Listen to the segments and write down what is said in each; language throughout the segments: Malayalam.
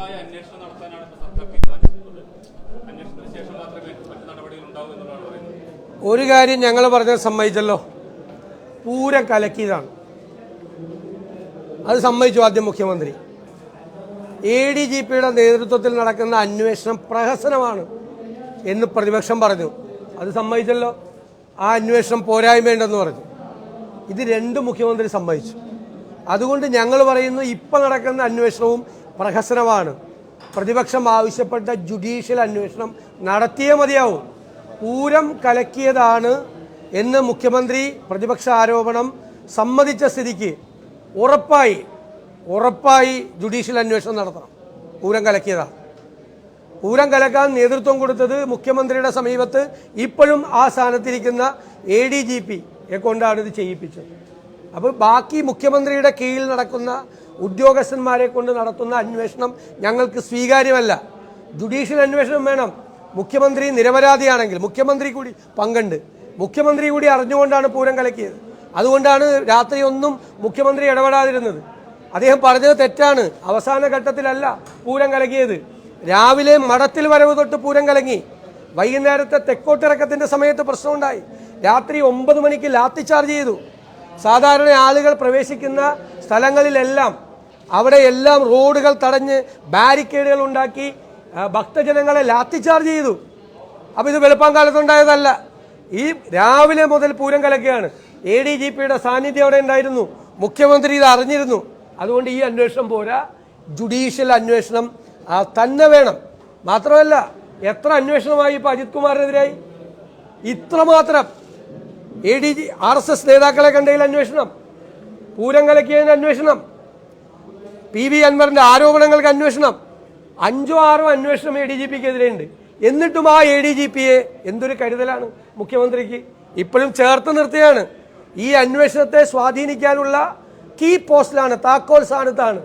നടത്താനാണ് ശേഷം മാത്രമേ മറ്റു ഉണ്ടാവൂ പറയുന്നത്. ഒരു കാര്യം ഞങ്ങൾ പറഞ്ഞത് സമ്മതിച്ചല്ലോ. പൂരം കലക്കിയതാണ്. അത് സമ്മതിച്ചു ആദ്യം മുഖ്യമന്ത്രി. എ ഡി ജി പിയുടെ നേതൃത്വത്തിൽ നടക്കുന്ന അന്വേഷണം പ്രഹസനമാണ് എന്ന് പ്രതിപക്ഷം പറഞ്ഞു. അത് സമ്മതിച്ചല്ലോ. ആ അന്വേഷണം പോരായ്മയുണ്ടെന്ന് പറഞ്ഞു. ഇത് രണ്ട് മുഖ്യമന്ത്രി സമ്മതിച്ചു. അതുകൊണ്ട് ഞങ്ങൾ പറയുന്നു ഇപ്പം നടക്കുന്ന അന്വേഷണവും പ്രഹസനമാണ്. പ്രതിപക്ഷം ആവശ്യപ്പെട്ട ജുഡീഷ്യൽ അന്വേഷണം നടത്തിയേ മതിയാവും. പൂരം കലക്കിയതാണ് എന്ന് മുഖ്യമന്ത്രി പ്രതിപക്ഷ ആരോപണം സമ്മതിച്ച സ്ഥിതിക്ക് ഉറപ്പായി ഉറപ്പായി ജുഡീഷ്യൽ അന്വേഷണം നടത്തണം. പൂരം കലക്കിയതാണ്. പൂരം കലക്കാൻ നേതൃത്വം കൊടുത്തത് മുഖ്യമന്ത്രിയുടെ സമീപത്ത് ഇപ്പോഴും ആ സ്ഥാനത്തിരിക്കുന്ന എ ഡി ജി പിയെ കൊണ്ടാണ് ഇത് ചെയ്യിപ്പിച്ചത്. അപ്പോൾ ബാക്കി മുഖ്യമന്ത്രിയുടെ കീഴിൽ നടക്കുന്ന ഉദ്യോഗസ്ഥന്മാരെ കൊണ്ട് നടത്തുന്ന അന്വേഷണം ഞങ്ങൾക്ക് സ്വീകാര്യമല്ല. ജുഡീഷ്യൽ അന്വേഷണം വേണം. മുഖ്യമന്ത്രി നിരപരാധിയാണെങ്കിൽ മുഖ്യമന്ത്രി കൂടി പങ്കുണ്ട്. മുഖ്യമന്ത്രി കൂടി അറിഞ്ഞുകൊണ്ടാണ് പൂരം കലക്കിയത്. അതുകൊണ്ടാണ് രാത്രി ഒന്നും മുഖ്യമന്ത്രി ഇടപെടാതിരുന്നത്. അദ്ദേഹം പറഞ്ഞത് തെറ്റാണ്. അവസാന ഘട്ടത്തിലല്ല പൂരം കലക്കിയത്. രാവിലെ മഠത്തിൽ വരവ് തൊട്ട് പൂരം കലങ്ങി. വൈകുന്നേരത്തെ തെക്കോട്ടിറക്കത്തിന്റെ സമയത്ത് പ്രശ്നമുണ്ടായി. രാത്രി ഒമ്പത് മണിക്ക് ലാത്തി ചാർജ് ചെയ്തു. സാധാരണ ആളുകൾ പ്രവേശിക്കുന്ന സ്ഥലങ്ങളിലെല്ലാം അവിടെ എല്ലാം റോഡുകൾ തടഞ്ഞ് ബാരിക്കേഡുകൾ ഉണ്ടാക്കി ഭക്തജനങ്ങളെ ലാത്തി ചാർജ് ചെയ്തു. അപ്പോൾ ഇത് വെളുപ്പം കാലത്തുണ്ടായതല്ല. ഈ രാവിലെ മുതൽ പൂരം കലക്കുകയാണ്. എ ഡി ജി പിയുടെ സാന്നിധ്യം അവിടെ ഉണ്ടായിരുന്നു. മുഖ്യമന്ത്രി ഇത് അറിഞ്ഞിരുന്നു. അതുകൊണ്ട് ഈ അന്വേഷണം പോരാ. ജുഡീഷ്യൽ അന്വേഷണം തന്നെ വേണം. മാത്രമല്ല എത്ര അന്വേഷണമായി ഇപ്പോൾ അജിത് കുമാറിനെതിരായി? ഇത്രമാത്രം A D G R S S നേതാക്കളെ കണ്ടതിൽ അന്വേഷണം. പൂരം കലക്കിയതിന് അന്വേഷണം. പി വി അൻവറിന്റെ ആരോപണങ്ങൾക്ക് അന്വേഷണം. അഞ്ചോ ആറോ അന്വേഷണം എ ഡി ജി പിക്ക് എതിരെയുണ്ട്. എന്നിട്ടും ആ എ ഡി ജി പിയെ എന്തൊരു കരുതലാണ് മുഖ്യമന്ത്രിക്ക്? ഇപ്പോഴും ചേർത്ത് നിർത്തുകയാണ്. ഈ അന്വേഷണത്തെ സ്വാധീനിക്കാനുള്ള കീ പോസ്റ്റിലാണ് താക്കോൽ സ്ഥാനത്താണ്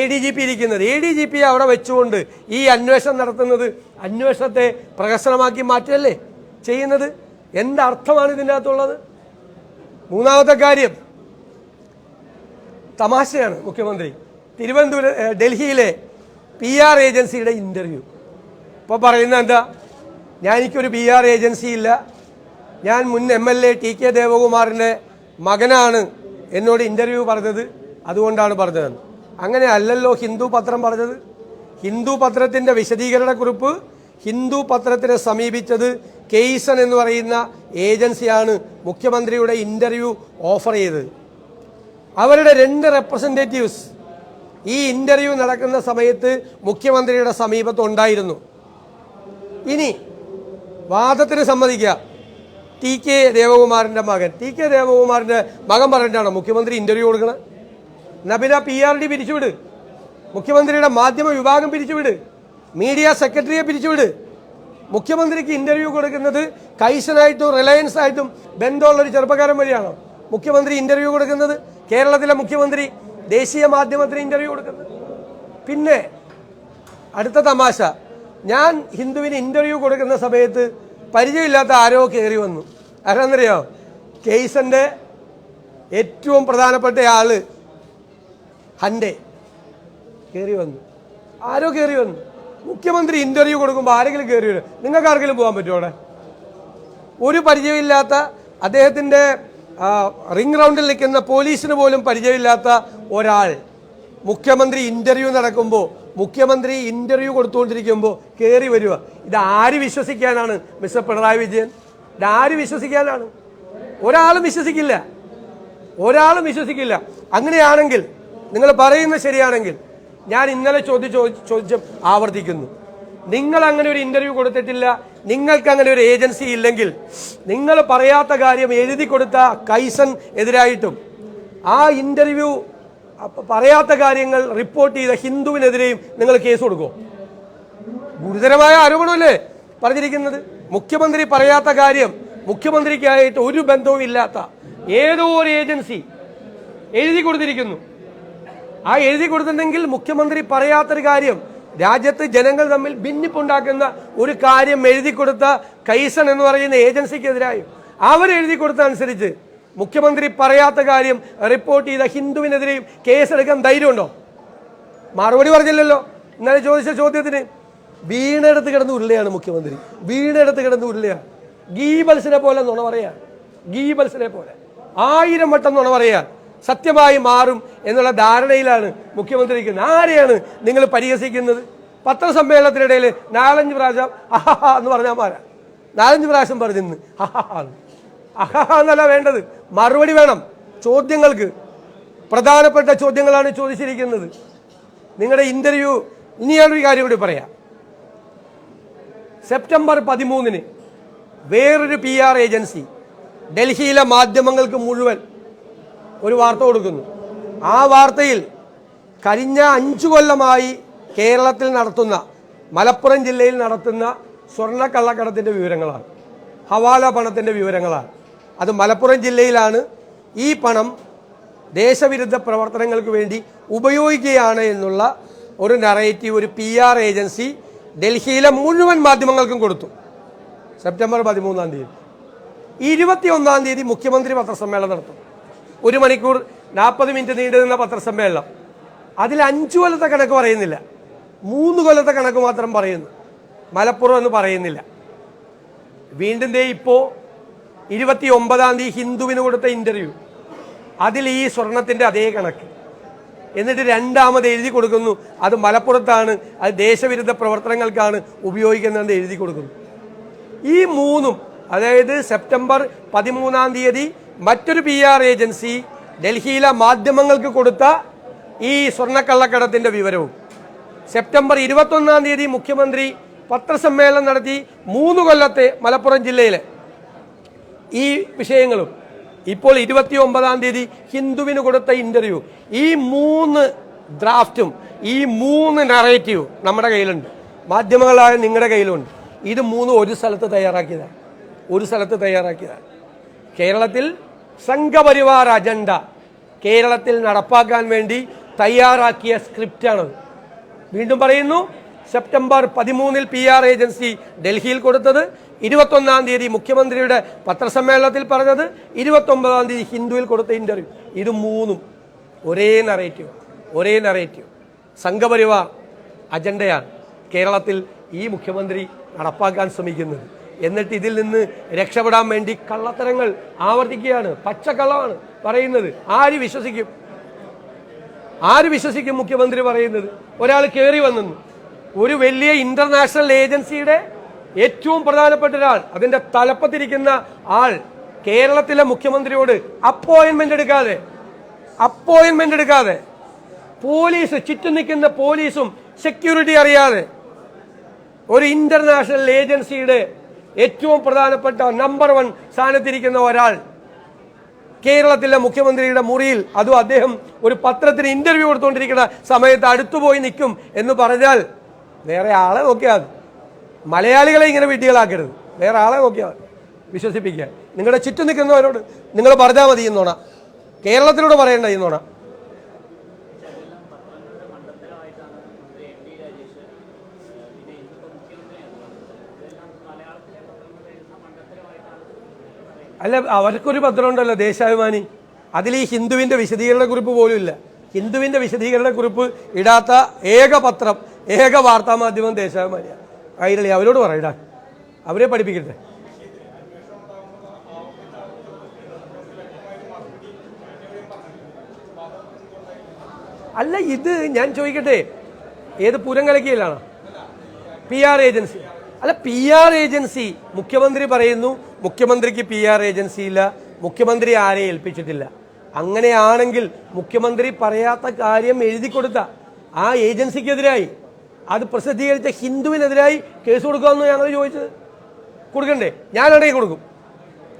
എ ഡി ജി പി ഇരിക്കുന്നത്. എ ഡി ജി പി അവിടെ വെച്ചുകൊണ്ട് ഈ അന്വേഷണം നടത്തുന്നത് അന്വേഷണത്തെ പ്രഹസനമാക്കി മാറ്റല്ലേ ചെയ്യുന്നത്? എന്തർത്ഥമാണ് ഇതിന്റെ അകത്തുള്ളത് മൂന്നാമത്തെ കാര്യം തമാശയാണ് മുഖ്യമന്ത്രി. തിരുവനന്തപുരം ഡൽഹിയിലെ പി ആർ ഏജൻസിയുടെ ഇന്റർവ്യൂ ഇപ്പോൾ പറയുന്നത് എന്താ? ഞാൻ എനിക്കൊരു പി ആർ ഏജൻസി ഇല്ല. ഞാൻ മുൻ M L A T K ദേവകുമാറിന്റെ മകനാണ് എന്നോട് ഇന്റർവ്യൂ പറഞ്ഞത്. അതുകൊണ്ടാണ് പറഞ്ഞതെന്ന് അങ്ങനെ അല്ലല്ലോ ഹിന്ദു പത്രം പറഞ്ഞത്. ഹിന്ദു പത്രത്തിന്റെ വിശദീകരണക്കുറിപ്പ് ഹിന്ദു പത്രത്തിനെ സമീപിച്ചത് കെയ്സൺ എന്ന് പറയുന്ന ഏജൻസിയാണ് മുഖ്യമന്ത്രിയുടെ ഇന്റർവ്യൂ ഓഫർ ചെയ്തത്. അവരുടെ രണ്ട് റെപ്രസെന്റേറ്റീവ്സ് ഈ ഇന്റർവ്യൂ നടക്കുന്ന സമയത്ത് മുഖ്യമന്ത്രിയുടെ സമീപത്ത് ഉണ്ടായിരുന്നു ഇനി വാദത്തിന് സമ്മതിക്കുക. ടി കെ ദേവകുമാറിന്റെ മകൻ. ടി കെ ദേവകുമാറിന്റെ മകൻ പറഞ്ഞിട്ടാണോ മുഖ്യമന്ത്രി ഇന്റർവ്യൂ കൊടുക്കണേ? നബില പി ആർ ഡി പിരിച്ചുവിട്. മുഖ്യമന്ത്രിയുടെ മാധ്യമ വിഭാഗം പിരിച്ചുവിട്. മീഡിയ സെക്രട്ടറിയെ പിരിച്ചുവിട്. മുഖ്യമന്ത്രിക്ക് ഇന്റർവ്യൂ കൊടുക്കുന്നത് കൈസനായിട്ടും റിലയൻസ് ആയിട്ടും ബന്ധമുള്ള ഒരു ചെറുപ്പക്കാരൻ വഴിയാണോ മുഖ്യമന്ത്രി ഇന്റർവ്യൂ കൊടുക്കുന്നത്? കേരളത്തിലെ മുഖ്യമന്ത്രി ദേശീയ മാധ്യമത്തിന് ഇന്റർവ്യൂ കൊടുക്കുന്നത്. പിന്നെ അടുത്ത തമാശ. ഞാൻ ഹിന്ദുവിന് ഇന്റർവ്യൂ കൊടുക്കുന്ന സമയത്ത് പരിചയമില്ലാത്ത ആരോ കയറി വന്നു. ആരാന്നറിയോ കേസന്റെ ഏറ്റവും പ്രധാനപ്പെട്ട ആൾ ഹൻഡെ കയറി വന്നു. ആരോ കയറി വന്നു. മുഖ്യമന്ത്രി ഇന്റർവ്യൂ കൊടുക്കുമ്പോൾ ആരെങ്കിലും കയറി വരും. നിങ്ങൾക്ക് ആർക്കെങ്കിലും പോകാൻ പറ്റുമോ അവിടെ? ഒരു പരിചയമില്ലാത്ത അദ്ദേഹത്തിന്റെ ആ, റിംഗ് റൗണ്ടിൽ നിൽക്കുന്ന പോലീസിന് പോലും പരിചയമില്ലാത്ത ഒരാൾ മുഖ്യമന്ത്രി ഇന്റർവ്യൂ നടക്കുമ്പോൾ മുഖ്യമന്ത്രി ഇന്റർവ്യൂ കൊടുത്തുകൊണ്ടിരിക്കുമ്പോൾ കയറി വരിക. ഇത് ആര് വിശ്വസിക്കാനാണ് മിസ്റ്റർ പിണറായി വിജയൻ? ഇത് ആര് വിശ്വസിക്കാനാണ്? ഒരാളും വിശ്വസിക്കില്ല. ഒരാളും വിശ്വസിക്കില്ല. അങ്ങനെയാണെങ്കിൽ നിങ്ങൾ പറയുന്നത് ശരിയാണെങ്കിൽ ഞാൻ ഇന്നലെ ചോദ്യം ചോദിച്ച ചോദിച്ചും ആവർത്തിക്കുന്നു. നിങ്ങൾ അങ്ങനെ ഒരു ഇന്റർവ്യൂ കൊടുത്തിട്ടില്ല. നിങ്ങൾക്ക് അങ്ങനെ ഒരു ഏജൻസി ഇല്ലെങ്കിൽ നിങ്ങൾ പറയാത്ത കാര്യം എഴുതി കൊടുത്ത കൈസൺ എതിരായിട്ടും ആ ഇന്റർവ്യൂ പറയാത്ത കാര്യങ്ങൾ റിപ്പോർട്ട് ചെയ്ത ഹിന്ദുവിനെതിരെയും നിങ്ങൾ കേസ് കൊടുക്കും ഗുരുതരമായ ആരോപണമല്ലേ പറഞ്ഞിരിക്കുന്നത്. മുഖ്യമന്ത്രി പറയാത്ത കാര്യം മുഖ്യമന്ത്രിക്കായിട്ട് ഒരു ബന്ധവും ഇല്ലാത്ത ഏതോ ഒരു ഏജൻസി എഴുതി കൊടുത്തിരിക്കുന്നു. ആ എഴുതി കൊടുത്തിട്ടുണ്ടെങ്കിൽ മുഖ്യമന്ത്രി പറയാത്തൊരു കാര്യം രാജ്യത്ത് ജനങ്ങൾ തമ്മിൽ ഭിന്നിപ്പുണ്ടാക്കുന്ന ഒരു കാര്യം എഴുതി കൊടുത്ത കൈസൺ എന്ന് പറയുന്ന ഏജൻസിക്കെതിരായും അവരെഴുതി കൊടുത്ത അനുസരിച്ച് മുഖ്യമന്ത്രി പറയാത്ത കാര്യം റിപ്പോർട്ട് ചെയ്ത ഹിന്ദുവിനെതിരെയും കേസെടുക്കാൻ ധൈര്യമുണ്ടോ? മറുപടി പറഞ്ഞില്ലല്ലോ. ഇന്നലെ ചോദിച്ച ചോദ്യത്തിന് വീണെടുത്ത് കിടന്ന് ഉരുളയാണ് മുഖ്യമന്ത്രി. വീണെടുത്ത് കിടന്ന് ഉരുളയാണ്. ഗീബൽസിനെ പോലെ നുണ പറയാ ഗീബൽസിനെ പോലെ. ആയിരം വട്ടം നുണ പറയാ സത്യമായി മാറും എന്നുള്ള ധാരണയിലാണ് മുഖ്യമന്ത്രി ആരെയാണ് നിങ്ങൾ പരിഹസിക്കുന്നത്? പത്രസമ്മേളനത്തിനിടയിൽ നാലഞ്ച് പ്രാവശ്യം അഹഹ എന്ന് പറഞ്ഞാൽ പോരാ. നാലഞ്ച് പ്രാവശ്യം പറഞ്ഞിന്ന് എന്ന്. അഹഹ എന്നല്ല വേണ്ടത്. മറുപടി വേണം. ചോദ്യങ്ങൾക്ക് പ്രധാനപ്പെട്ട ചോദ്യങ്ങളാണ് ചോദിച്ചിരിക്കുന്നത്. നിങ്ങളുടെ ഇന്റർവ്യൂ ഇനി ഞാനൊരു കാര്യം കൂടി പറയാം. സെപ്റ്റംബർ പതിമൂന്നിന് വേറൊരു പി ആർ ഏജൻസി ഡൽഹിയിലെ മാധ്യമങ്ങൾക്ക് മുഴുവൻ ഒരു വാർത്ത കൊടുക്കുന്നു. ആ വാർത്തയിൽ കഴിഞ്ഞ അഞ്ചു കൊല്ലമായി കേരളത്തിൽ നടത്തുന്ന മലപ്പുറം ജില്ലയിൽ നടത്തുന്ന സ്വർണ കള്ളക്കടത്തിന്റെ വിവരങ്ങളാണ്. ഹവാല പണത്തിന്റെ വിവരങ്ങളാണ്. അത് മലപ്പുറം ജില്ലയിലാണ്. ഈ പണം ദേശവിരുദ്ധ പ്രവർത്തനങ്ങൾക്ക് വേണ്ടി ഉപയോഗിക്കുകയാണ് എന്നുള്ള ഒരു നറേറ്റീവ് ഒരു പി ആർ ഏജൻസി ഡൽഹിയിലെ മുഴുവൻ മാധ്യമങ്ങൾക്കും കൊടുത്തു. സെപ്റ്റംബർ പതിമൂന്നാം തീയതി. ഇരുപത്തി ഒന്നാം തീയതി മുഖ്യമന്ത്രി പത്രസമ്മേളനം നടത്തും. ഒരു മണിക്കൂർ നാൽപ്പത് മിനിറ്റ് നീണ്ടു നിന്ന പത്രസമ്മേളനം. അതിൽ അഞ്ചു കൊല്ലത്തെ കണക്ക് പറയുന്നില്ല. മൂന്ന് കൊല്ലത്തെ കണക്ക് മാത്രം പറയുന്നു. മലപ്പുറം എന്ന് പറയുന്നില്ല. വീണ്ടും ദേ ഇപ്പോൾ ഇരുപത്തി ഒമ്പതാം തീയതി ഹിന്ദുവിന് കൊടുത്ത ഇന്റർവ്യൂ. അതിൽ ഈ സ്വർണത്തിന്റെ അതേ കണക്ക്. എന്നിട്ട് രണ്ടാമത് എഴുതി കൊടുക്കുന്നു. അത് മലപ്പുറത്താണ്. അത് ദേശവിരുദ്ധ പ്രവർത്തനങ്ങൾക്കാണ് ഉപയോഗിക്കുന്നതെന്ന് എഴുതി കൊടുക്കുന്നു. ഈ മൂന്നും അതായത് സെപ്റ്റംബർ പതിമൂന്നാം തീയതി മറ്റൊരു പി ആർ ഏജൻസി ഡൽഹിയിലെ മാധ്യമങ്ങൾക്ക് കൊടുത്ത ഈ സ്വർണക്കള്ളക്കടത്തിന്റെ വിവരവും. സെപ്റ്റംബർ ഇരുപത്തൊന്നാം തീയതി മുഖ്യമന്ത്രി പത്രസമ്മേളനം നടത്തി മൂന്ന് കൊല്ലത്തെ മലപ്പുറം ജില്ലയിലെ ഈ വിഷയങ്ങളും. ഇപ്പോൾ ഇരുപത്തി ഒമ്പതാം തീയതി ഹിന്ദുവിന് കൊടുത്ത ഇന്റർവ്യൂ ഈ മൂന്ന് ഡ്രാഫ്റ്റും ഈ മൂന്ന് നറേറ്റീവും നമ്മുടെ കയ്യിലുണ്ട്. മാധ്യമങ്ങളായ നിങ്ങളുടെ കയ്യിലുണ്ട്. ഇത് മൂന്നും ഒരു സ്ഥലത്ത് തയ്യാറാക്കിയതാണ്. ഒരു സ്ഥലത്ത് തയ്യാറാക്കിയതാണ്. കേരളത്തിൽ സംഘപരിവാർ അജണ്ട. കേരളത്തിൽ നടപ്പാക്കാൻ വേണ്ടി തയ്യാറാക്കിയ സ്ക്രിപ്റ്റാണത്. വീണ്ടും പറയുന്നു സെപ്റ്റംബർ പതിമൂന്നിൽ പി ആർ ഏജൻസി ഡൽഹിയിൽ കൊടുത്തത് ഇരുപത്തൊന്നാം തീയതി മുഖ്യമന്ത്രിയുടെ പത്രസമ്മേളനത്തിൽ പറഞ്ഞത് ഇരുപത്തൊമ്പതാം തീയതി ഹിന്ദുവിൽ കൊടുത്ത ഇന്റർവ്യൂ ഇത് മൂന്നും ഒരേ നറേറ്റീവ് ഒരേ നറേറ്റീവ് സംഘപരിവാർ അജണ്ടയാണ് കേരളത്തിൽ ഈ മുഖ്യമന്ത്രി നടപ്പാക്കാൻ ശ്രമിക്കുന്നത്. എന്നിട്ട് ഇതിൽ നിന്ന് രക്ഷപ്പെടാൻ വേണ്ടി കള്ളത്തരങ്ങൾ ആവർത്തിക്കുകയാണ്. പച്ചക്കള്ളമാണ് പറയുന്നത്. ആര് വിശ്വസിക്കും? ആര് വിശ്വസിക്കും മുഖ്യമന്ത്രി പറയുന്നത്? ഒരാൾ കയറി വന്നു ഒരു വലിയ ഇന്റർനാഷണൽ ഏജൻസിയുടെ ഏറ്റവും പ്രധാനപ്പെട്ട ഒരാൾ അതിന്റെ തലപ്പത്തിരിക്കുന്ന ആൾ കേരളത്തിലെ മുഖ്യമന്ത്രിയോട് അപ്പോയിന്റ്മെന്റ് എടുക്കാതെ അപ്പോയിന്റ്മെന്റ് എടുക്കാതെ പോലീസ് ചുറ്റും നിൽക്കുന്ന പോലീസും സെക്യൂരിറ്റി അറിയാതെ ഒരു ഇന്റർനാഷണൽ ഏജൻസിയുടെ ഏറ്റവും പ്രധാനപ്പെട്ട നമ്പർ വൺ സ്ഥാനത്തിരിക്കുന്ന ഒരാൾ കേരളത്തിലെ മുഖ്യമന്ത്രിയുടെ മുറിയിൽ അതും അദ്ദേഹം ഒരു പത്രത്തിന് ഇന്റർവ്യൂ കൊടുത്തുകൊണ്ടിരിക്കുന്ന സമയത്ത് അടുത്തുപോയി നിൽക്കും എന്ന് പറഞ്ഞാൽ വേറെ ആളെ നോക്കിയാൽ. മലയാളികളെ ഇങ്ങനെ വിഡ്ഢികളാക്കരുത് വേറെ ആളെ നോക്കിയാൽ. വിശ്വസിപ്പിക്കുക നിങ്ങളുടെ ചുറ്റും നിൽക്കുന്നവരോട് നിങ്ങൾ പറഞ്ഞാൽ മതി എന്നോണ കേരളത്തിലൂടെ പറയണ്ട എന്നോണ അല്ല അവർക്കൊരു പത്രമുണ്ടല്ലോ ദേശാഭിമാനി. അതിൽ ഈ ഹിന്ദുവിന്റെ വിശദീകരണ കുറിപ്പ് പോലും ഇല്ല. ഹിന്ദുവിന്റെ വിശദീകരണ കുറിപ്പ് ഇടാത്ത ഏക പത്രം ഏക വാർത്താ മാധ്യമം ദേശാഭിമാനിയാണ് കൈരളി അവരോട് പറയടാ അവരെ പഠിപ്പിക്കട്ടെ. അല്ല ഇത് ഞാൻ ചോദിക്കട്ടെ ഏത് പൂരം കലക്കിയിലാണ് പി ആർ ഏജൻസി അല്ല പി ആർ ഏജൻസി മുഖ്യമന്ത്രി പറയുന്നു മുഖ്യമന്ത്രിക്ക് പി ആർ ഏജൻസി ഇല്ല മുഖ്യമന്ത്രി ആരെ ഏൽപ്പിച്ചിട്ടില്ല. അങ്ങനെയാണെങ്കിൽ മുഖ്യമന്ത്രി പറയാത്ത കാര്യം എഴുതി കൊടുത്ത ആ ഏജൻസിക്കെതിരായി അത് പ്രസിദ്ധീകരിച്ച ഹിന്ദുവിനെതിരായി കേസ് കൊടുക്കാമെന്ന് ഞങ്ങൾ ചോദിച്ചത്. കൊടുക്കണ്ടേ? ഞാൻ ഞാനാണെങ്കിൽ കൊടുക്കും.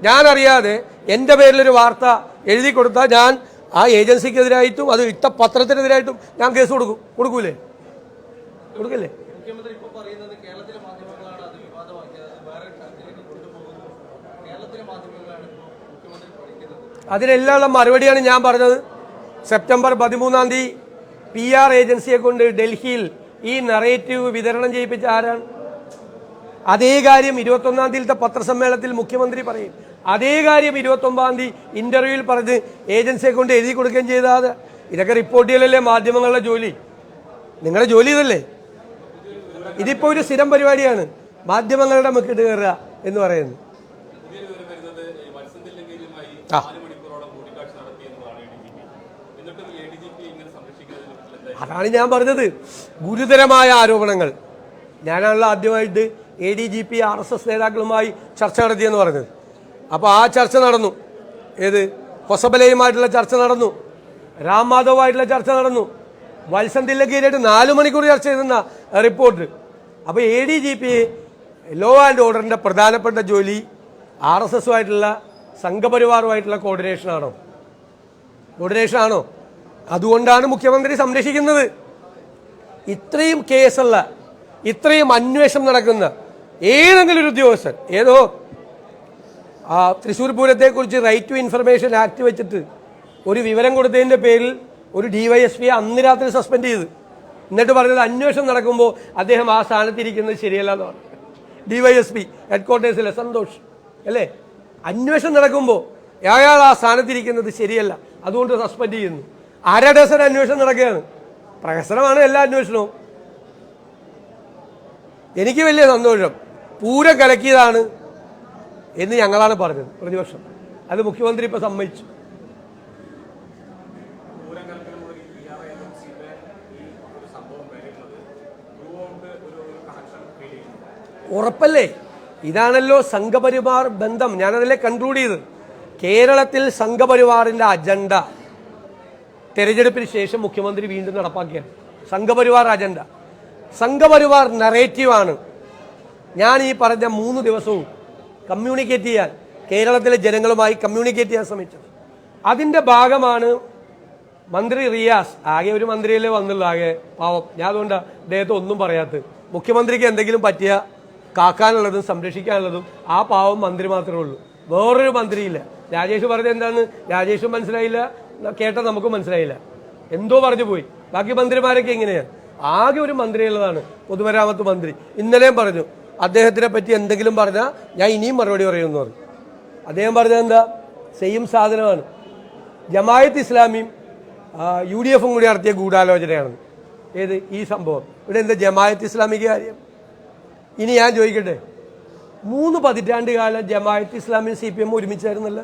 ഞാൻ അറിയാതെ എന്റെ പേരിലൊരു വാർത്ത എഴുതി കൊടുത്താൽ ഞാൻ ആ ഏജൻസിക്കെതിരായിട്ടും അത് ഇട്ട പത്രത്തിനെതിരായിട്ടും ഞാൻ കേസ് കൊടുക്കും. കൊടുക്കൂലേ? കൊടുക്കില്ലേ? മുഖ്യമന്ത്രി ഇപ്പോൾ പറയുന്നത് കേരളത്തിലെ മാധ്യമങ്ങളാണ് അത് വിവാദമാക്കിയത് അത് വേറെ തരത്തിലേക്ക് കൊണ്ടുപോകുന്നു കേരളത്തിലെ മാധ്യമങ്ങളാണ് ഇപ്പോൾ മുഖ്യമന്ത്രി പഠിക്കുന്നത് അതിനെല്ലാമുള്ള മറുപടിയാണ് ഞാൻ പറഞ്ഞത്. സെപ്റ്റംബർ പതിമൂന്നാം തീയതി പി ആർ ഏജൻസിയെ കൊണ്ട് ഡൽഹിയിൽ ഈ നറേറ്റീവ് വിതരണം ചെയ്യിപ്പിച്ച ആരാണ്? അതേ കാര്യം ഇരുപത്തൊന്നാം തീയതിയിലത്തെ പത്രസമ്മേളനത്തിൽ മുഖ്യമന്ത്രി പറയും. അതേ കാര്യം ഇരുപത്തൊമ്പതാം തീയതി ഇന്റർവ്യൂവിൽ പറഞ്ഞ് ഏജൻസിയെ കൊണ്ട് എഴുതി കൊടുക്കുകയും ചെയ്താൽ ഇതൊക്കെ റിപ്പോർട്ട് ചെയ്യലല്ലേ മാധ്യമങ്ങളുടെ ജോലി? നിങ്ങളുടെ ജോലി ഇതല്ലേ? ഇതിപ്പോ ഒരു സ്ഥിരം പരിപാടിയാണ്. മാധ്യമങ്ങളുടെ മുക്കിട്ട് കയറുക എന്ന് പറയുന്നത്. ആ. നാല് മണിക്കൂറോളം കൂടിക്കാഴ്ച നടത്തി എന്നതാണ് എ ഡി ജി പി എന്നിട്ടും എ ഡി ജി പി ഇങ്ങനെ സംരക്ഷിക്കുന്നതിനെ പറ്റി എന്താ അതാണ് ഞാൻ പറഞ്ഞത്. ഗുരുതരമായ ആരോപണങ്ങൾ. ഞാനാണല്ലോ ആദ്യമായിട്ട് A D G P R S S നേതാക്കളുമായി ചർച്ച നടത്തിയെന്ന് പറഞ്ഞത്. അപ്പോൾ ആ ചർച്ച നടന്നു. ഏത്? കൊസബലയുമായിട്ടുള്ള ചർച്ച നടന്നു. രാം മാധവുമായിട്ടുള്ള ചർച്ച നടന്നു. വത്സൻ തില്ലക്കീരായിട്ട് നാല് മണിക്കൂർ ചർച്ച ചെയ്തെന്ന റിപ്പോർട്ട്. അപ്പോൾ A D G P law and ഓർഡറിന്റെ പ്രധാനപ്പെട്ട ജോലി ആർ എസ് എസുമായിട്ടുള്ള സംഘപരിവാറുമായിട്ടുള്ള കോർഡിനേഷനാണോ കോർഡിനേഷൻ ആണോ? അതുകൊണ്ടാണ് മുഖ്യമന്ത്രി സംരക്ഷിക്കുന്നത്. ഇത്രയും കേസുള്ള ഇത്രയും അന്വേഷണം നടക്കുന്ന ഏതെങ്കിലും ഒരു ഉദ്യോഗസ്ഥൻ ഏതോ ആ തൃശ്ശൂർ പൂരത്തെക്കുറിച്ച് റൈറ്റ് ടു ഇൻഫർമേഷൻ ആക്ട് വെച്ചിട്ട് ഒരു വിവരം കൊടുത്തതിന്റെ പേരിൽ ഒരു ഡിവൈഎസ്പിയെ അന്ന് രാത്രി സസ്പെൻഡ് ചെയ്ത്. എന്നിട്ട് പറഞ്ഞത് അന്വേഷണം നടക്കുമ്പോൾ അദ്ദേഹം ആ സ്ഥാനത്തിരിക്കുന്നത് ശരിയല്ല എന്ന് പറഞ്ഞു. ഡിവൈഎസ്പി ഹെഡ് ക്വാർട്ടേഴ്സിലെ സന്തോഷ് അല്ലേ? അന്വേഷണം നടക്കുമ്പോൾ അയാൾ ആ സ്ഥാനത്തിരിക്കുന്നത് ശരിയല്ല. അതുകൊണ്ട് സസ്പെൻഡ് ചെയ്യുന്നു. അര ഡസൻ അന്വേഷണം നടക്കുകയാണ്. പ്രഹസനമാണ് എല്ലാ അന്വേഷണവും. എനിക്ക് വലിയ സന്തോഷം. പൂരം കലക്കിയതാണ് എന്ന് ഞങ്ങളാണ് പറഞ്ഞത് പ്രതിപക്ഷം. അത് മുഖ്യമന്ത്രി ഇപ്പൊ സമ്മതിച്ചു. ഉറപ്പല്ലേ? ഇതാണല്ലോ സംഘപരിവാർ ബന്ധം. ഞാനതിലെ കൺക്ലൂഡ് ചെയ്ത്. കേരളത്തിൽ സംഘപരിവാറിന്റെ അജണ്ട തെരഞ്ഞെടുപ്പിന് ശേഷം മുഖ്യമന്ത്രി വീണ്ടും നടപ്പാക്കിയാണ്. സംഘപരിവാർ അജണ്ട. സംഘപരിവാർ നറേറ്റീവാണ് ഞാൻ ഈ പറഞ്ഞ മൂന്ന് ദിവസവും കമ്മ്യൂണിക്കേറ്റ് ചെയ്യാൻ കേരളത്തിലെ ജനങ്ങളുമായി കമ്മ്യൂണിക്കേറ്റ് ചെയ്യാൻ ശ്രമിച്ചത്. അതിന്റെ ഭാഗമാണ് മന്ത്രി റിയാസ്. ആകെ ഒരു മന്ത്രിയല്ലേ വന്നുള്ളൂ ആകെ പാവം. ഞാൻ അതുകൊണ്ട് അദ്ദേഹത്തെ ഒന്നും പറയാത്തത്. മുഖ്യമന്ത്രിക്ക് എന്തെങ്കിലും പറ്റിയ കാക്കാനുള്ളതും സംരക്ഷിക്കാനുള്ളതും ആ പാവം മന്ത്രി മാത്രമേ ഉള്ളൂ. വേറൊരു മന്ത്രിയില്ല. രാജേഷ് പറഞ്ഞത് എന്താണ്? രാജേഷും മനസ്സിലായില്ല. കേട്ട നമുക്ക് മനസ്സിലായില്ല. എന്തോ പറഞ്ഞു പോയി. ബാക്കി മന്ത്രിമാരൊക്കെ എങ്ങനെയാണ് ആകെ ഒരു മന്ത്രിയുള്ളതാണ് പൊതുമരാമത്ത് മന്ത്രി. ഇന്നലെയും പറഞ്ഞു അദ്ദേഹത്തിനെ പറ്റി എന്തെങ്കിലും പറഞ്ഞാൽ ഞാൻ ഇനിയും മറുപടി പറയുമെന്ന് പറഞ്ഞു. അദ്ദേഹം പറഞ്ഞത് എന്താ? സെയിം സാധനമാണ്. ജമായത്ത് ഇസ്ലാമിയും യു ഡി എഫും കൂടി നടത്തിയ ഗൂഢാലോചനയാണ്. ഏത്? ഈ സംഭവം. ഇവിടെ എന്താ ജമായത്ത് ഇസ്ലാമിക കാര്യം? ഇനി ഞാൻ ചോദിക്കട്ടെ. മൂന്ന് പതിറ്റാണ്ട് കാലം ജമായത്ത് ഇസ്ലാമിയും സി പി എം ഒരുമിച്ചായിരുന്നല്ല?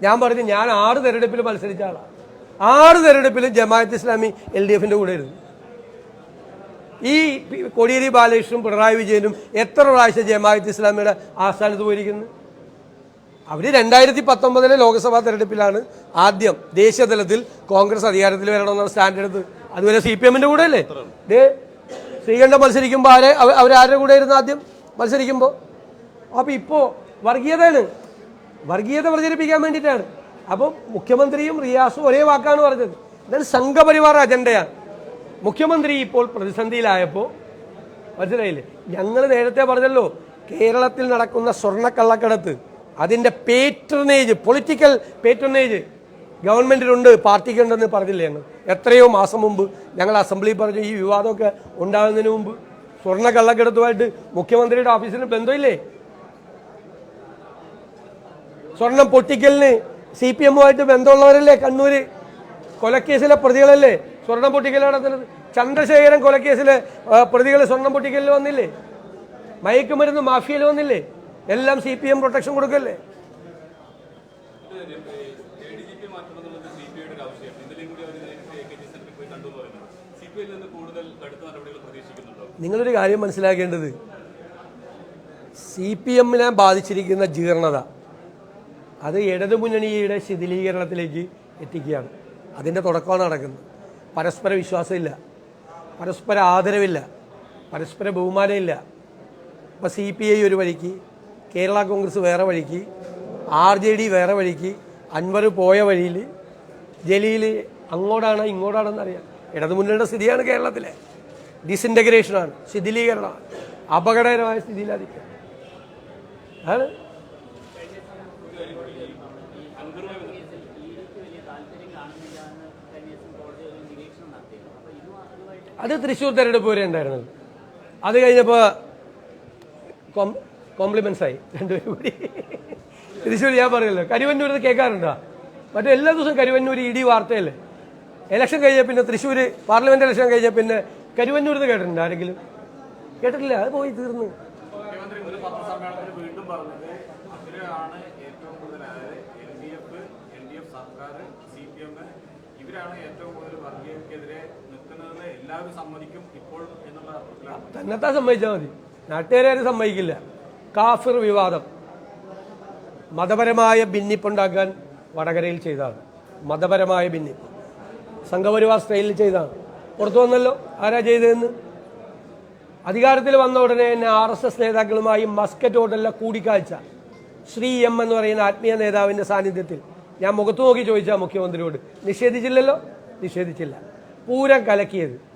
ഞാൻ പറഞ്ഞു ഞാൻ ആറ് തെരഞ്ഞെടുപ്പിൽ മത്സരിച്ച ആളാണ് ആറ് തെരഞ്ഞെടുപ്പിലും ജമാഅത്ത് ഇസ്ലാമി എൽ ഡി എഫിന്റെ കൂടെ ഇരുന്നു ഈ കോടിയേരി ബാലകൃഷ്ണനും പിണറായി വിജയനും എത്ര പ്രാവശ്യം ജമാഅത്ത് ഇസ്ലാമിയുടെ ആസ്ഥാനത്ത് പോയിരിക്കുന്നു? അവർ രണ്ടായിരത്തി പത്തൊമ്പതിലെ ലോക്സഭാ തെരഞ്ഞെടുപ്പിലാണ് ആദ്യം ദേശീയ തലത്തിൽ കോൺഗ്രസ് അധികാരത്തിൽ വരണമെന്നുള്ള സ്റ്റാൻഡ് എടുത്ത് അതുവരെ സി പി എമ്മിന്റെ കൂടെ അല്ലേ? ദേ ശ്രീകണ്ഠ മത്സരിക്കുമ്പോൾ ആരെ അവരാരുടെ കൂടെ ഇരുന്ന് ആദ്യം മത്സരിക്കുമ്പോൾ അപ്പോൾ ഇപ്പോൾ വർഗീയതയാണ്. വർഗീയത പ്രചരിപ്പിക്കാൻ വേണ്ടിയിട്ടാണ്. അപ്പോൾ മുഖ്യമന്ത്രിയും റിയാസും ഒരേ വാക്കാണ് പറഞ്ഞത്. ഇതൊരു സംഘപരിവാർ അജണ്ടയാണ്. മുഖ്യമന്ത്രി ഇപ്പോൾ പ്രതിസന്ധിയിലായപ്പോൾ മനസ്സിലായില്ലേ? ഞങ്ങൾ നേരത്തെ പറഞ്ഞല്ലോ കേരളത്തിൽ നടക്കുന്ന സ്വർണക്കള്ളക്കടത്ത് അതിന്റെ പേറ്റർനേജ് പൊളിറ്റിക്കൽ പേറ്റർനേജ് ഗവൺമെന്റിലുണ്ട് പാർട്ടിക്കുണ്ടെന്ന് പറഞ്ഞില്ലേ ഞങ്ങൾ എത്രയോ മാസം മുമ്പ് ഞങ്ങൾ അസംബ്ലിയിൽ പറഞ്ഞു ഈ വിവാദമൊക്കെ ഉണ്ടാകുന്നതിന് മുമ്പ് സ്വർണ കള്ളക്കെടുത്തുമായിട്ട് മുഖ്യമന്ത്രിയുടെ ഓഫീസിന് ബന്ധമില്ലേ? സ്വർണം പൊട്ടിക്കലിന് സി പി എമ്മുമായിട്ട് ബന്ധമുള്ളവരല്ലേ? കണ്ണൂര് കൊലക്കേസിലെ പ്രതികളല്ലേ സ്വർണം പൊട്ടിക്കൽ നടത്തുന്നത്? ചന്ദ്രശേഖരൻ കൊലക്കേസിലെ പ്രതികൾ സ്വർണം പൊട്ടിക്കലിൽ വന്നില്ലേ? മയക്കുമരുന്ന് മാഫിയയിൽ വന്നില്ലേ? എല്ലാം സി പി എം പ്രൊട്ടക്ഷൻ കൊടുക്കല്ലേ? നിങ്ങളൊരു കാര്യം മനസ്സിലാക്കേണ്ടത്. സി പി എമ്മിനെ ബാധിച്ചിരിക്കുന്ന ജീർണത. അത് ഇടതുമുന്നണിയുടെ ശിഥിലീകരണത്തിലേക്ക് എത്തിക്കുകയാണ്. അതിന്റെ തുടക്കമാണ് നടക്കുന്നത്. പരസ്പര വിശ്വാസമില്ല. പരസ്പര ആദരവില്ല. പരസ്പര ബഹുമാനമില്ല. ഇപ്പോൾ സി പി ഐ ഒരു വഴിക്ക് കേരള കോൺഗ്രസ് വേറെ വഴിക്ക് ആർ ജെ ഡി വേറെ വഴിക്ക് അൻവർ പോയ വഴിയിൽ ജലീൽ അങ്ങോട്ടാണ് ഇങ്ങോട്ടാണെന്ന് അറിയാം. ഇടതുമുന്നണിയുടെ സ്ഥിതിയാണ് കേരളത്തിലെ. ഡിസിന്റഗ്രേഷനാണ് ശിഥിലീകരണമാണ് അപകടകരമായ സ്ഥിതിയിലായിരിക്കും ആണ്? അത് തൃശ്ശൂർ തെരഞ്ഞെടുപ്പ് വരെ ഉണ്ടായിരുന്നത്. അത് കഴിഞ്ഞപ്പോൾ കോംപ്ലിമെന്റ്സ് ആയി. രണ്ടുപേരും കൂടി. തൃശ്ശൂർ ഞാൻ പറയല്ലോ കരുവന്നൂർ കേൾക്കാറുണ്ടോ? മറ്റേ എല്ലാ ദിവസവും കരുവന്നൂർ ഇടി വാർത്തയല്ലേ? ഇലക്ഷൻ കഴിഞ്ഞ പിന്നെ തൃശ്ശൂർ പാർലമെന്റ് ഇലക്ഷൻ കഴിഞ്ഞ പിന്നെ കരുവന്നൂർ കേട്ടിട്ടുണ്ട് ആരെങ്കിലും? കേട്ടിട്ടില്ല. അത് പോയി തീർന്നു. ഇവരാണ് എല്ലാവരും ഇപ്പോൾ സമ്മതിച്ചാൽ മതി? നാട്ടുകാരും സമ്മതിക്കില്ല. കാഫിർ വിവാദം. മതപരമായ ഭിന്നിപ്പുണ്ടാക്കാൻ വടകരയിൽ ചെയ്താണ് മതപരമായ ഭിന്നിപ്പ്. സംഘപരിവാർ സ്റ്റൈലിൽ ചെയ്താണ് പുറത്തു വന്നല്ലോ? ആരാ ചെയ്തതെന്ന്? അധികാരത്തിൽ വന്ന ഉടനെ തന്നെ ആർ എസ് എസ് നേതാക്കളുമായി മസ്കറ്റ് ഹോട്ടലിലെ കൂടിക്കാഴ്ച. ശ്രീ എം എന്ന് പറയുന്ന ആത്മീയ നേതാവിന്റെ സാന്നിധ്യത്തിൽ. ഞാൻ മുഖത്ത് നോക്കി ചോദിച്ചാൽ മുഖ്യമന്ത്രിയോട്. നിഷേധിച്ചില്ലല്ലോ? നിഷേധിച്ചില്ല. പൂരം കലക്കിയത്.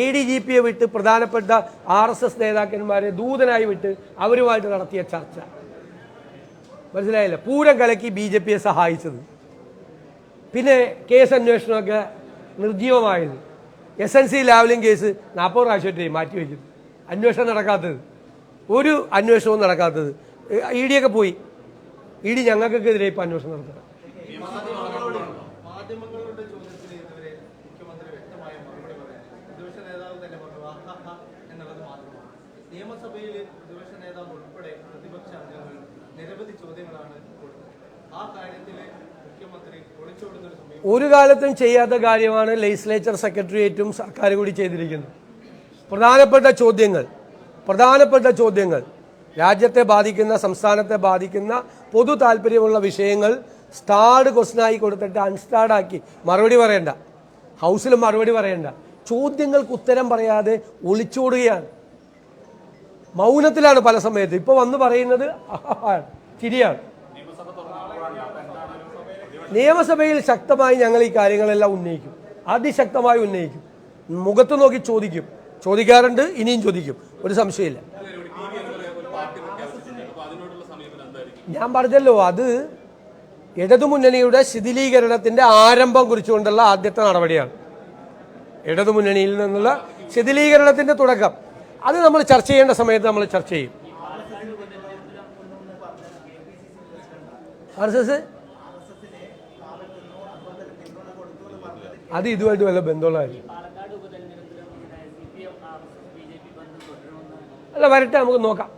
എ ഡി ജി പിയെ വിട്ട് പ്രധാനപ്പെട്ട ആർ എസ് എസ് നേതാക്കന്മാരെ ദൂതനായി വിട്ട് അവരുമായിട്ട് നടത്തിയ ചർച്ച. മനസ്സിലായില്ല? പൂരം കലക്കി ബി ജെ പിയെ സഹായിച്ചത്. പിന്നെ കേസ് അന്വേഷണമൊക്കെ നിർജീവമായത് S N C Lavalin case നാൽപ്പത് മാറ്റി വെച്ചു അന്വേഷണം നടക്കാത്തത്. ഒരു അന്വേഷണവും നടക്കാത്തത്. ഇ ഡിയൊക്കെ പോയി. ഇ ഡി ഞങ്ങൾക്കെതിരെ ഇപ്പം അന്വേഷണം നടത്തണം മാധ്യമങ്ങളുടെ ചോദ്യത്തിന് ഇതുവരെ മുഖ്യമന്ത്രി വ്യക്തമായ മറുപടി പറയാൻ പ്രതിപക്ഷ നേതാവ് തന്നെ പറഞ്ഞു ആഹാ എന്നുള്ളത് മാത്രമാണ് നിയമസഭയിൽ പ്രതിപക്ഷ നേതാവ് ഉൾപ്പെടെ പ്രതിപക്ഷ അംഗങ്ങൾ നിരവധി ചോദ്യങ്ങളാണ് കൊടുത്തത് ആ കാര്യത്തിൽ മുഖ്യമന്ത്രി ഒളിച്ചോടുന്ന ഒരു കാലത്തും ചെയ്യാത്ത കാര്യമാണ് ലെജിസ്ലേച്ചർ സെക്രട്ടേറിയറ്റും സർക്കാർ കൂടി ചെയ്തിരിക്കുന്നത്. പ്രധാനപ്പെട്ട ചോദ്യങ്ങൾ പ്രധാനപ്പെട്ട ചോദ്യങ്ങൾ. രാജ്യത്തെ ബാധിക്കുന്ന സംസ്ഥാനത്തെ ബാധിക്കുന്ന പൊതു താല്പര്യമുള്ള വിഷയങ്ങൾ സ്റ്റാർഡ് ക്വസ്റ്റനായി കൊടുത്തിട്ട് അൺസ്റ്റാർഡാക്കി മറുപടി പറയണ്ട. ഹൗസിൽ മറുപടി പറയണ്ട. ചോദ്യങ്ങൾക്ക് ഉത്തരം പറയാതെ ഒളിച്ചോടുകയാണ്. മൗനത്തിലാണ് പല സമയത്ത്. ഇപ്പോൾ വന്ന് പറയുന്നത് ചിരിയാണ് നിയമസഭയിൽ ശക്തമായി ഞങ്ങൾ ഈ കാര്യങ്ങളെല്ലാം ഉന്നയിക്കും. അതിശക്തമായി ഉന്നയിക്കും. മുഖത്ത് നോക്കി ചോദിക്കും. ചോദിക്കാറുണ്ട് ഇനിയും ചോദിക്കും. ഒരു സംശയമില്ല. ഞാൻ പറഞ്ഞല്ലോ അത് ഇടതുമുന്നണിയുടെ ശിഥിലീകരണത്തിന്റെ ആരംഭം കുറിച്ചുകൊണ്ടുള്ള ആദ്യത്തെ നടപടിയാണ്. ഇടതുമുന്നണിയിൽ നിന്നുള്ള ശിഥിലീകരണത്തിന്റെ തുടക്കം. അത് നമ്മൾ ചർച്ച ചെയ്യേണ്ട സമയത്ത് നമ്മൾ ചർച്ച ചെയ്യും. R S S? അത് ഇതുമായിട്ട് വല്ല ബന്ധമുള്ള കാര്യം അല്ല വരട്ടെ നമുക്ക് നോക്കാം.